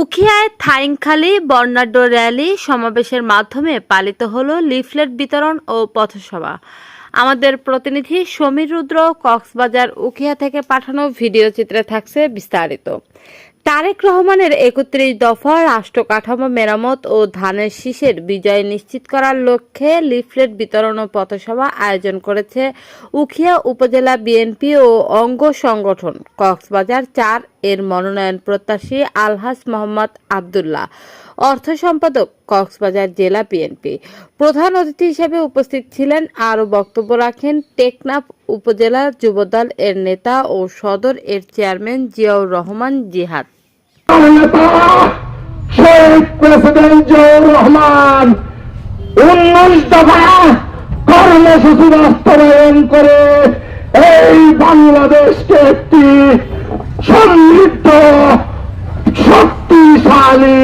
উখিয়ায় থাইংখালী বর্ণাঢ্য র্যালি সমাবেশের মাধ্যমে পালিত হলো লিফলেট বিতরণ ও পথসভা। আমাদের প্রতিনিধি সমীর রুদ্র কক্সবাজার উখিয়া থেকে পাঠানো ভিডিও চিত্রে থাকছে বিস্তারিত। তারেক রহমানের একত্রিশ দফা রাষ্ট্র কাঠামো মেরামত ও ধানের শীষের বিজয় নিশ্চিত করার লক্ষ্যে লিফলেট বিতরণ ও পথসভা আয়োজন করেছে উখিয়া উপজেলা বিএনপি ও অঙ্গ সংগঠন। কক্সবাজার চার এর মনোনয়ন প্রত্যাশী আলহাজ মোহাম্মদ আবদুল্লাহ। অর্থ সম্পাদক, কক্সবাজার জেলা বিএনপি প্রধান অতিথি হিসেবে উপস্থিত ছিলেন, আরও বক্তব্য রাখেন টেকনাফ উপজেলা যুবদল এর নেতা ও সদর এর চেয়ারম্যান জিয়াউর রহমান জিহাদ। উনিশ দফা কর্মসূচি বাস্তবায়ন করে সমৃদ্ধ শক্তিশালী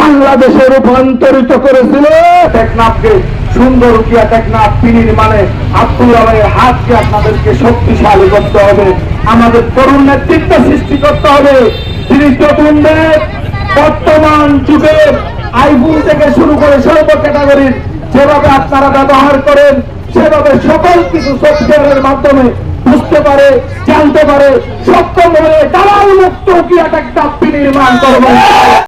বাংলাদেশে রূপান্তরিত করেছিল। টেকনাফকে সুন্দর উকিয়া টেকনাফ পিনির মানে আব্দুল আলমের হাতকে আপনাদেরকে শক্তিশালী করতে হবে। আমাদের তরুণ নেতৃত্ব সৃষ্টি করতে হবে। তিনি তরুণদের বর্তমান যুগের আইফোন থেকে শুরু করে সর্ব ক্যাটাগরির যেভাবে আপনারা ব্যবহার করেন, সেভাবে সকল কিছু সফটওয়্যারের মাধ্যমে বুঝতে পারে জানতে পারে সক্ষম হয়ে দালাল মুক্ত কি একটা নির্মাণ করবেন